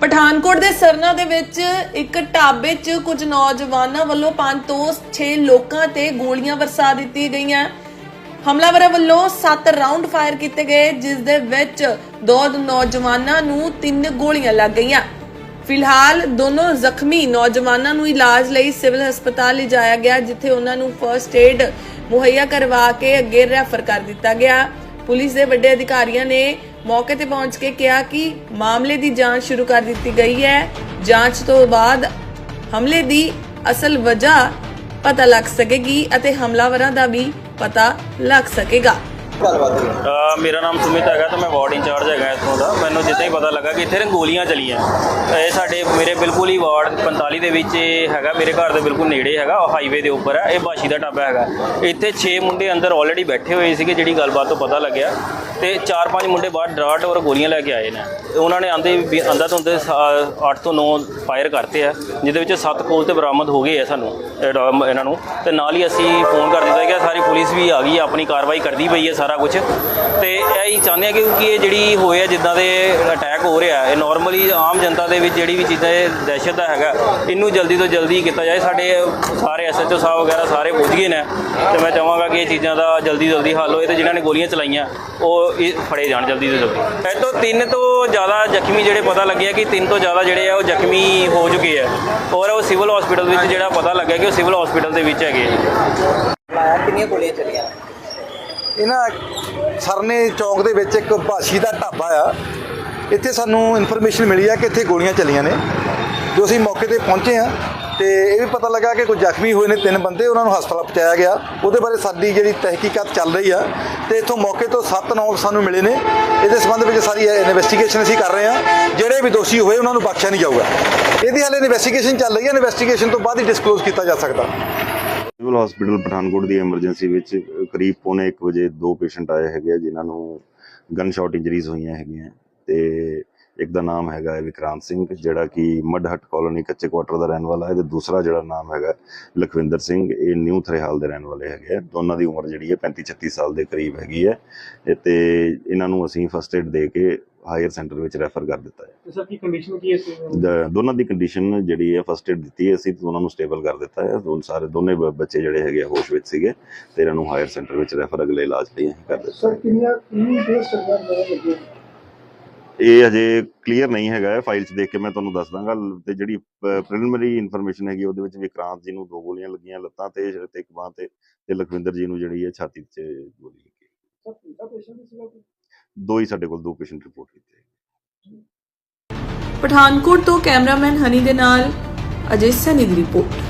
ਪਠਾਨਕੋਟ ਦੇ ਸਰਨਾ ਦੇ ਵਿੱਚ ਇੱਕ ਢਾਬੇ 'ਚ ਕੁਝ ਨੌਜਵਾਨਾਂ ਵੱਲੋਂ ਪੰਜ ਤੋਂ 6 ਲੋਕਾਂ ਤੇ ਗੋਲੀਆਂ ਵਰਸਾ ਦਿੱਤੀ ਗਈਆਂ। ਹਮਲਾਵਰਾਂ ਵੱਲੋਂ 7 ਰਾਉਂਡ ਫਾਇਰ ਕੀਤੇ ਗਏ, ਜਿਸ ਦੇ ਵਿੱਚ ਦੋ ਨੌਜਵਾਨਾਂ ਨੂੰ ਤਿੰਨ ਗੋਲੀਆਂ ਲੱਗ ਗਈਆਂ। ਫਿਲਹਾਲ ਦੋਨੋਂ ਜ਼ਖਮੀ ਨੌਜਵਾਨਾਂ ਨੂੰ ਇਲਾਜ ਲਈ ਸਿਵਲ ਹਸਪਤਾਲ ਲਿਜਾਇਆ ਗਿਆ, ਜਿੱਥੇ ਉਹਨਾਂ ਨੂੰ ਫਰਸਟ ਏਡ ਮੁਹੱਈਆ ਕਰਵਾ ਕੇ ਅੱਗੇ ਰੈਫਰ ਕਰ ਦਿੱਤਾ ਗਿਆ। ਪੁਲਿਸ ਦੇ ਵੱਡੇ ਅਧਿਕਾਰੀਆਂ ਨੇ ਮੌਕੇ ਤੇ ਪਹੁੰਚ ਕੇ ਕਿਹਾ ਕਿ ਮਾਮਲੇ ਦੀ ਜਾਂਚ ਸ਼ੁਰੂ ਕਰ ਦਿੱਤੀ ਗਈ ਹੈ। ਜਾਂਚ ਤੋਂ ਬਾਅਦ ਹਮਲੇ ਦੀ ਅਸਲ ਵਜ੍ਹਾ ਪਤਾ ਲੱਗ ਸਕੇਗੀ ਅਤੇ ਹਮਲਾਵਰਾਂ ਦਾ ਵੀ ਪਤਾ ਲੱਗ ਸਕੇਗਾ। ਅ, ਮੇਰਾ ਨਾਮ ਸੁਮਿਤ ਹੈਗਾ ਤੇ ਮੈਂ ਵਾਰਡ ਇੰਚਾਰਜ ਹੈਗਾ ਇੱਥੋਂ ਦਾ। ਮੈਨੂੰ ਜਿੱਦਾਂ ਹੀ ਪਤਾ ਲੱਗਾ ਕਿ ਇੱਥੇ ਨਾ ਗੋਲੀਆਂ ਚਲੀਆਂ। ਇਹ ਸਾਡੇ ਮੇਰੇ ਬਿਲਕੁਲ ਹੀ ਵਾਰਡ 45 ਦੇ ਵਿੱਚ ਇਹ ਹੈਗਾ। ਮੇਰੇ ਘਰ ਦੇ ਬਿਲਕੁਲ ਨੇੜੇ ਹੈਗਾ। ਹਾਈਵੇ ਦੇ ਉੱਪਰ ਹੈ। ਇਹ ਬਾਸ਼ੀ ਦਾ ਢਾਬਾ ਹੈਗਾ। ਇੱਥੇ 6 ਮੁੰਡੇ ਅੰਦਰ ਆਲਰੇਡੀ ਬੈਠੇ ਹੋਏ ਸੀਗੇ ਜਿਹੜੀ ਗੱਲਬਾਤ ਤੋਂ ਪਤਾ ਲੱਗਿਆ। ਤੇ 4-5 ਮੁੰਡੇ ਬਾਹਰ ਡਰਾਟ ਔਰ ਗੋਲੀਆਂ ਲੈ ਕੇ ਆਏ ਨੇ। ਤੇ ਉਹਨਾਂ ਨੇ ਆਂਦੇ ਅੰਦਾ ਤੋਂ 8 ਤੋਂ 9 ਫਾਇਰ ਕਰਤੇ ਆ, ਜਿਹਦੇ ਵਿੱਚ 7 ਕੋਲ ਤੇ ਬਰਾਮਦ ਹੋ ਗਏ ਆ ਸਾਨੂੰ ਇਹਨਾਂ ਨੂੰ। ਤੇ ਨਾਲ ਹੀ ਅਸੀਂ ਫੋਨ ਕਰ ਦਿੱਤਾ ਗਿਆ ਸਾਰੀ ਪੁਲਿਸ ਵੀ ਆ ਗਈ ਆਪਣੀ ਕਾਰਵਾਈ ਕਰਦੀ ਪਈ ਹੈ ਸਾਰਾ ਕੁਝ ਤੇ ਇਹ ਚਾਹੁੰਦੇ ਆ ਕਿਉਂਕਿ ਇਹ ਜਿਹੜੀ ਹੋਏ ਆ, ਜਿੱਦਾਂ ਦੇ ਅਟੈਕ ਹੋ ਰਿਹਾ, ਇਹ ਨਾਰਮਲੀ ਆਮ ਜਨਤਾ ਦੇ ਵਿੱਚ ਜਿਹੜੀ ਵੀ ਚੀਜ਼ਾਂ, ਇਹ ਦਹਿਸ਼ਤ ਦਾ ਹੈਗਾ। ਇਹਨੂੰ ਜਲਦੀ ਤੋਂ ਜਲਦੀ ਕੀਤਾ ਜਾਏ। ਸਾਡੇ ਸਾਰੇ ਐਸਐਚਓ ਸਾਹਿਬ ਵਗੈਰਾ ਸਾਰੇ ਪਹੁੰਚ ਗਏ ਨੇ। ਤੇ ਮੈਂ ਚਾਹਾਂਗਾ ਕਿ ਇਹ ਚੀਜ਼ਾਂ ਦਾ ਜਲਦੀ ਜਲਦੀ ਹੱਲ ਹੋਏ ਤੇ ਜਿਨ੍ਹਾਂ ਨੇ ਗੋਲੀਆਂ ਚਲਾਈਆਂ, ਉਹ ਇਹ ਫੜੇ ਜਾਣ ਜਲਦੀ ਤੋਂ ਜਲਦੀ। ਇਹ ਤੋਂ ਤਿੰਨ ਤੋਂ ਜ਼ਿਆਦਾ ਜ਼ਖਮੀ ਜਿਹੜੇ ਪਤਾ ਲੱਗਿਆ ਕਿ ਤਿੰਨ ਤੋਂ ਜ਼ਿਆਦਾ ਜਿਹੜੇ ਆ, ਉਹ ਜ਼ਖਮੀ ਹੋ ਚੁੱਕੇ ਆ। ਔਰ ਉਹ ਸਿਵਲ ਹਸਪੀਟਲ ਵਿੱਚ ਜਿਹੜਾ ਪਤਾ ਲੱਗਿਆ ਕਿ ਉਹ ਸਿਵਲ ਹਸਪੀਟਲ ਦੇ ਵਿੱਚ ਹੈਗੇ ਕਿੰਨੀਆਂ ਗੋਲੀਆਂ ਚੱਲੀਆਂ? ਇਹਨਾਂ ਸਰਨੇ ਚੌਂਕ ਦੇ ਵਿੱਚ ਇੱਕ ਭਾਸ਼ੀ ਦਾ ਢਾਬਾ ਆ। ਇੱਥੇ ਸਾਨੂੰ ਇਨਫੋਰਮੇਸ਼ਨ ਮਿਲੀ ਆ ਕਿ ਇੱਥੇ ਗੋਲੀਆਂ ਚੱਲੀਆਂ ਨੇ। ਜੋ ਅਸੀਂ ਮੌਕੇ ਤੇ ਪਹੁੰਚੇ ਆ ਤੇ ਇਹ ਵੀ ਪਤਾ ਲੱਗਾ ਕਿ ਕੁਝ ਜ਼ਖਮੀ ਹੋਏ ਨੇ ਤਿੰਨ ਬੰਦੇ, ਉਹਨਾਂ ਨੂੰ ਹਸਪਤਾਲ ਪਹੁੰਚਾਇਆ ਗਿਆ। ਉਹਦੇ ਬਾਰੇ ਸਾਡੀ ਜਿਹੜੀ ਤਹਿਕੀਕਾਤ ਚੱਲ ਰਹੀ ਆ ਤੇ ਇੱਥੋਂ ਮੌਕੇ ਤੋਂ ਸੱਤ, ਨੌ ਸਾਨੂੰ ਮਿਲੇ ਨੇ। ਇਹਦੇ ਸੰਬੰਧ ਵਿੱਚ ਸਾਰੀ ਇਨਵੈਸਟੀਗੇਸ਼ਨ ਅਸੀਂ ਕਰ ਰਹੇ ਆ। ਜਿਹੜੇ ਵੀ ਦੋਸ਼ੀ ਹੋਏ, ਉਹਨਾਂ ਨੂੰ ਬਖਸ਼ਿਆ ਨਹੀਂ ਜਾਊਗਾ। ਇਹਦੀ ਹਾਲੇ ਇਨਵੈਸਟੀਗੇਸ਼ਨ ਚੱਲ ਰਹੀ ਹੈ ਇਨਵੈਸਟੀਗੇਸ਼ਨ ਤੋਂ ਬਾਅਦ ਹੀ ਡਿਸਕਲੋਜ਼ ਕੀਤਾ ਜਾ ਸਕਦਾ। ਸਿਵਲ ਹਸਪੀਟਲ ਪਠਾਨਕੋਟ ਦੀ ਐਮਰਜੈਂਸੀ ਵਿੱਚ ਕਰੀਬ ਪੌਣੇ 1 ਵਜੇ ਦੋ ਪੇਸ਼ੈਂਟ ਆਏ ਹੈਗੇ ਆ, ਜਿਨ੍ਹਾਂ ਨੂੰ ਗਨ ਸ਼ਾਟ ਇੰਜਰੀਜ਼ ਹੋਈਆਂ ਹੈਗੀਆਂ ਤੇ ਇੱਕ ਦਾ ਨਾਮ ਹੈਗਾ ਹੈ ਵਿਕਰਾਂਤ ਸਿੰਘ, ਜਿਹੜਾ ਕਿ ਮੱਡਹੱਟ ਕਾਲੋਨੀ ਕੱਚੇ ਕੁਆਟਰ ਦਾ ਰਹਿਣ ਵਾਲਾ ਹੈ ਤੇ ਦੂਸਰਾ ਜਿਹੜਾ ਨਾਮ ਹੈਗਾ ਲਖਵਿੰਦਰ ਸਿੰਘ, ਇਹ ਨਿਊ ਥਰੇਹਾਲ ਦੇ ਰਹਿਣ ਵਾਲੇ ਹੈਗੇ ਆ। ਦੋਨਾਂ ਦੀ ਉਮਰ ਜਿਹੜੀ ਹੈ 35 36 ਸਾਲ ਦੇ ਕਰੀਬ ਹੈਗੀ ਹੈ। ਇਹ ਤੇ ਇਹਨਾਂ ਨੂੰ ਅਸੀਂ ਫਸਟ ਏਡ ਦੇ ਕੇ ਹਾਇਰ ਸੈਂਟਰ ਵਿੱਚ ਰੈਫਰ ਕਰ ਦਿੱਤਾ ਹੈ। ਤੇ ਸਰ ਕੀ ਕੰਡੀਸ਼ਨ ਕੀ ਹੈ ਇਸ ਦ- ਦੋਨਾਂ ਦੀ ਕੰਡੀਸ਼ਨ ਜਿਹੜੀ ਹੈ ਫਸਟ ਏਡ ਦਿੱਤੀ ਹੈ ਅਸੀਂ ਦੋਨਾਂ ਨੂੰ ਸਟੇਬਲ ਕਰ ਦਿੱਤਾ ਹੈ। ਦੋਨ ਸਾਰੇ ਦੋਨੇ ਬ- ਬੱਚੇ ਜਿਹੜੇ ਹੈਗੇ ਆ ਹੋਸ਼ ਵਿੱਚ ਸੀਗੇ ਤੇ ਇਹਨਾਂ ਨੂੰ ਹਾਇਰ ਸੈਂਟਰ ਵਿੱਚ ਰੈਫਰ ਅਗਲੇ ਇਲਾਜ ਲਈ ਅਸੀਂ ਕਰ ਦਿੱਤਾ। ਸਰ ਕਿੰਨੀਆਂ ਕਿੰਨੀ ਦੇਰ ਚੱਲਿਆ ਮੈਂ ਲੱਗੇ ਇਹ ਅਜੇ ਕਲੀਅਰ ਨਹੀਂ ਹੈਗਾ ਹੈ ਫਾਈਲ 'ਚ ਦੇਖ ਕੇ ਮੈਂ ਤੁਹਾਨੂੰ ਦੱਸ ਦਾਂਗਾ। ਲ- ਤੇ ਜਿਹੜੀ ਪ੍ਰੀਲਿਮਿਨਰੀ ਇਨਫੋਰਮੇਸ਼ਨ ਹੈਗੀ ਉਹਦੇ ਵਿੱਚ ਵਿਕਰਾਂਤ ਜੀ ਨੂੰ ਦੋ ਗੋਲੀਆਂ ਲੱਗੀਆਂ ਲੱਤਾਂ ਤੇ ਤੇ ਇੱਕ ਬਾਂਹ ਤੇ ਤੇ ਲਖਵਿੰਦਰ ਜੀ ਨੂੰ ਜਿਹੜੀ ਹੈ ਛਾਤੀ 'ਚ ਗੋਲੀ ਲੱਗੀ। ਸਰ ਕਿੰਨਾ ਪੇਸ਼ੈਂਟ ਸੀਗਾ ਕੋਈ? ਦੋ ਹੀ ਸਾਡੇ ਕੋਲ ਦੋ ਪੇਸ਼ੈਂਟ ਰਿਪੋਰਟ ਕੀਤੇ ਪਠਾਨਕੋਟ ਤੋਂ ਕੈਮਰਾਮੈਨ ਹਨੀ ਦੇ ਨਾਲ ਅਜੇ ਸੈਨੀ ਦੀ ਰਿਪੋਰਟ।